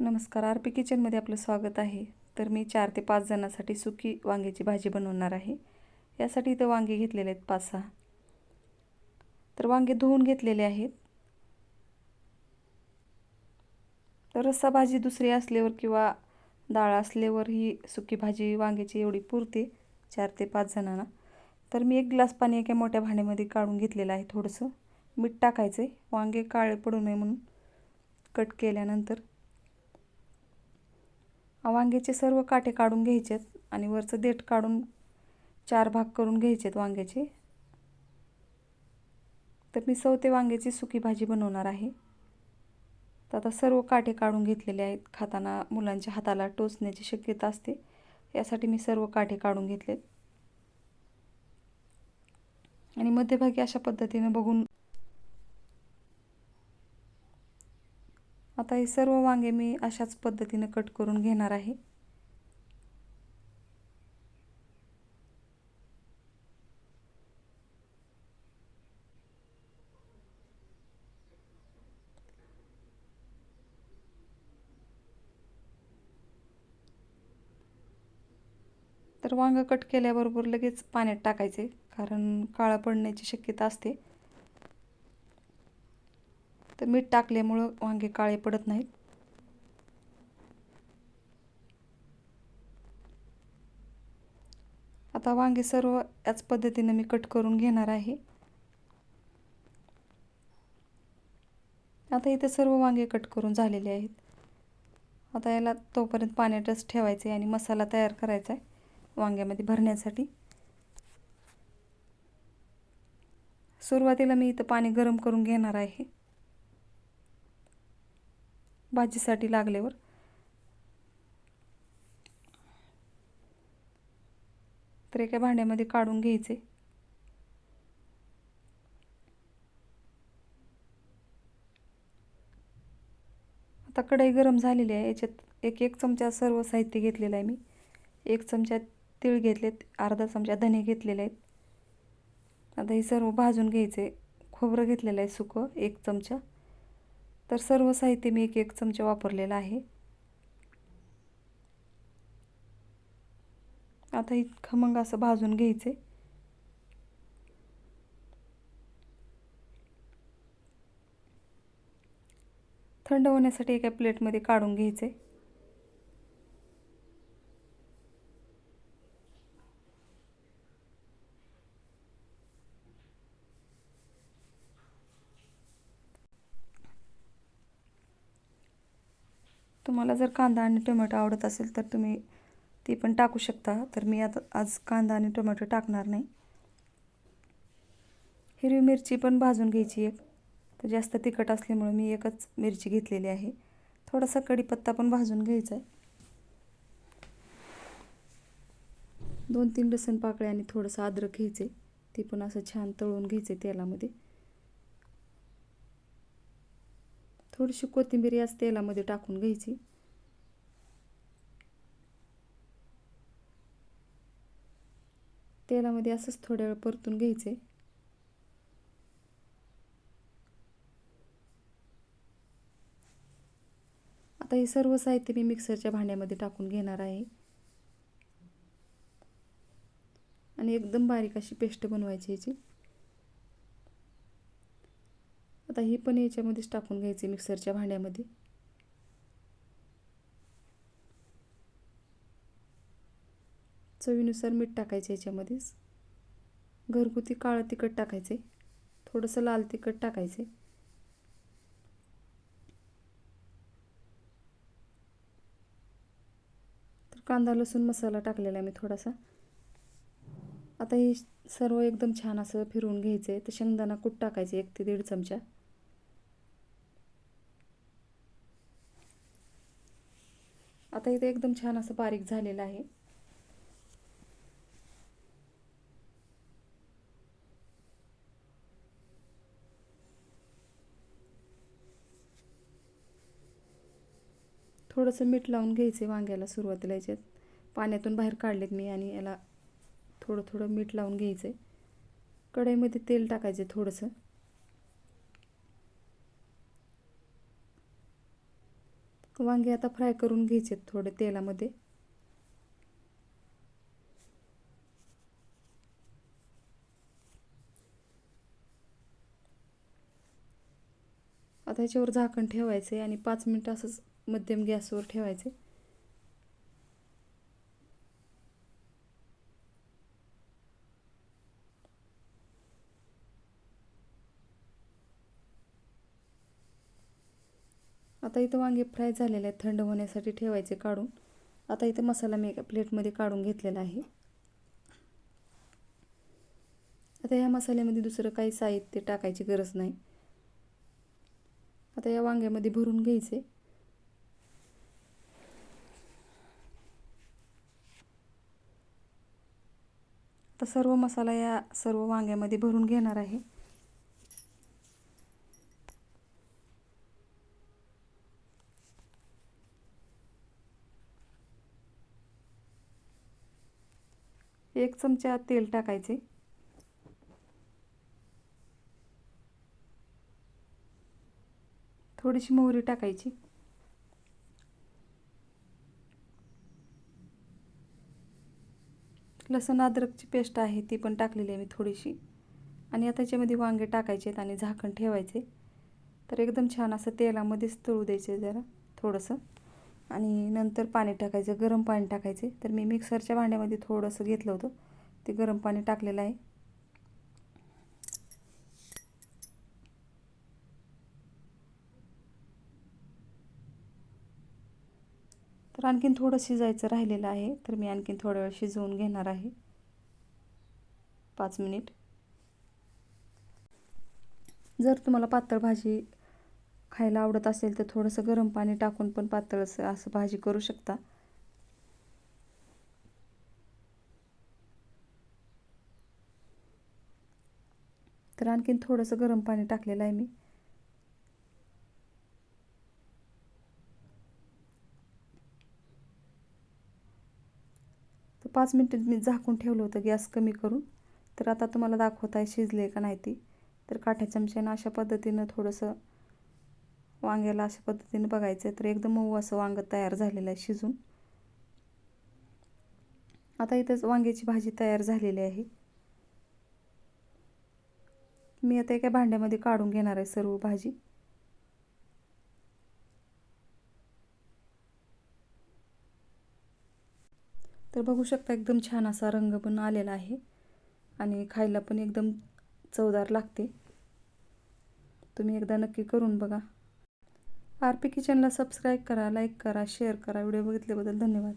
नमस्कार R P किचनमध्ये आपलं स्वागत आहे. तर मी चार ते पाच जणांसाठी सुकी वांग्याची भाजी बनवणार आहे. यासाठी इथं वांगे घेतलेले आहेत पाच सहा. तर वांगे धुवून घेतलेले आहेत. तर रस्सा भाजी दुसरी असल्यावर किंवा डाळ असल्यावर ही सुकी भाजी वांग्याची एवढी पुरते चार ते पाच जणांना. तर मी एक ग्लास पाणी एका मोठ्या भांड्यामध्ये काढून घेतलेलं आहे थोडंसं. मीठ टाकायचं आहे वांगे काळे पडू नये म्हणून कट केल्यानंतर वांग्याचे सर्व काटे काढून घ्यायचेत आणि वरचं देठ काढून चार भाग करून घ्यायचेत वांग्याचे. तर मी सवते वांग्याची सुकी भाजी बनवणार आहे. तर आता सर्व काटे काढून घेतलेले आहेत. खाताना मुलांच्या हाताला टोचण्याची शक्यता असते. यासाठी मी सर्व काटे काढून घेतलेत. आणि मध्यभागी अशा पद्धतीनं बघून आता हे सर्व वांगे मी अशाच पद्धतीनं कट करून घेणार आहे. तर वांग कट केल्याबरोबर लगेच पाण्यात टाकायचे कारण काळा पडण्याची शक्यता असते. मीठ टाकल्यामुळं वांगे काळे पडत नाहीत. आता वांगे सर्व याच पद्धतीनं मी कट करून घेणार आहे. आता इथे सर्व वांगे कट करून झालेले आहेत. आता याला तोपर्यंत पाण्यातच ठेवायचे आहे आणि मसाला तयार करायचा आहे वांग्यामध्ये भरण्यासाठी. सुरुवातीला मी इथं पाणी गरम करून घेणार आहे. भाजीसाठी लागल्यावर? तर एका भांड्यामध्ये काढून घ्यायचे. आता कढई गरम झालेली आहे. याच्यात एक एक चमचा सर्व साहित्य घेतलेलं आहे मी. एक चमचा तीळ घेतलेत अर्धा चमचा धने घेतलेले आहेत. आता हे सर्व भाजून घ्यायचे. खोबरं घेतलेलं आहे सुकं एक चमचा. तर सर्व साहित्य मी एक एक चमचा वापरलेला आहे. आता इतकं मग असं भाजून घ्यायचे. थंड होण्यासाठी एका प्लेटमध्ये काढून घ्यायचे. तुम्हाला जर कांदा आणि टोमॅटो आवडत असेल तर तुम्ही ती पण टाकू शकता. तर मी आता आज कांदा आणि टोमॅटो टाकणार नाही. हिरवी मिरची पण भाजून घ्यायची एक. तर जास्त तिखट असल्यामुळे मी एकच मिरची घेतलेली आहे. थोडासा कढीपत्ता पण भाजून घ्यायचा आहे. दोन तीन लसण पाकळे आणि थोडंसं अद्रक घ्यायचे ती पण असं छान तळून घ्यायचे तेलामध्ये. थोडीशी कोथिंबीर याच तेलामध्ये टाकून घ्यायची. तेलामध्ये असंच थोड्या वेळ परतून घ्यायचे. आता हे सर्व साहित्य मी मिक्सरच्या भांड्यामध्ये टाकून घेणार आहे. आणि एकदम बारीक अशी पेस्ट बनवायची याची. आता ही पण याच्यामध्येच टाकून घ्यायची मिक्सरच्या भांड्यामध्ये. चवीनुसार मीठ टाकायचं याच्यामध्येच. घरगुती काळं तिखट टाकायचे थोडंसं लाल तिखट टाकायचे तर कांदा लसूण मसाला टाकलेला आहे मी थोडासा. आता हे सर्व एकदम छान असं फिरवून घ्यायचं आहे तर शेंगदाणा कूट टाकायचे एक ते दीड चमचा. आता इथे एकदम छान असं बारीक झालेलं आहे. थोडंसं मीठ लावून घ्यायचे वांग्याला सुरुवातीला याच्यात. पाण्यातून बाहेर काढलेत मी आणि याला थोडं थोडं मीठ लावून घ्यायचं. आहे कढईमध्ये तेल टाकायचे थोडंसं. वांगे आता फ्राय करून घ्यायचे थोडे तेलामध्ये. आता ह्याच्यावर झाकण ठेवायचे आणि पाच मिनटं असंच मध्यम गॅसवर ठेवायचे आता इथं वांगे फ्राय झालेले आहेत थंड होण्यासाठी ठेवायचे काढून. आता इथं मसाला मी एका प्लेटमध्ये काढून घेतलेला आहे. आता ह्या मसाल्यामध्ये दुसरं काही साहित्य टाकायची गरज नाही. आता या वांग्यामध्ये भरून घ्यायचे. आता सर्व मसाला या सर्व वांग्यामध्ये भरून घेणार आहे. एक चमचा तेल टाकायचे. थोडीशी मोहरी टाकायची. लसूण अद्रकची पेस्ट आहे ती पण टाकलेली आहे मी थोडीशी. आणि आता याच्यामध्ये वांगे टाकायचे आहेत आणि झाकण ठेवायचे. तर एकदम छान असं तेलामध्येच तळू द्यायचे जरा थोडंसं. आणि नंतर पाणी टाकायचं गरम पाणी टाकायचे. तर मी मिक्सरच्या भांड्यामध्ये थोडंसं घेतलं होतं. ते गरम पाणी टाकलेलं आहे. तर आणखीन थोडं शिजायचं राहिलेलं आहे. तर मी आणखीन थोडा वेळ शिजवून घेणार आहे. पाच मिनिट. जर तुम्हाला पातळ भाजी खायला आवडत असेल तर थोडंसं गरम पाणी टाकून पण पातळ असं भाजी करू शकता. तर आणखीन थोडंसं गरम पाणी टाकलेलं आहे मी. तर पाच मिनटं मी झाकून ठेवलं होतं गॅस कमी करून. तर आता तुम्हाला दाखवत आहे शिजले का नाही ती. तर काठ्या चमच्यानं अशा पद्धतीनं थोडंसं वांग्याला अशा पद्धतीने बघायचं आहे तर एकदम मऊ असं वांगं तयार झालेलं आहे शिजून. आता इथंच वांग्याची भाजी तयार झालेली आहे. मी आता एका भांड्यामध्ये काढून घेणार आहे सर्व भाजी. तर बघू शकता एकदम छान असा रंग पण आलेला आहे आणि खायला पण एकदम चवदार लागते. तुम्ही एकदा नक्की करून बघा. आर पी किचनला सबस्क्राईब करा लाईक करा शेअर करा. व्हिडिओ बघितल्याबद्दल धन्यवाद.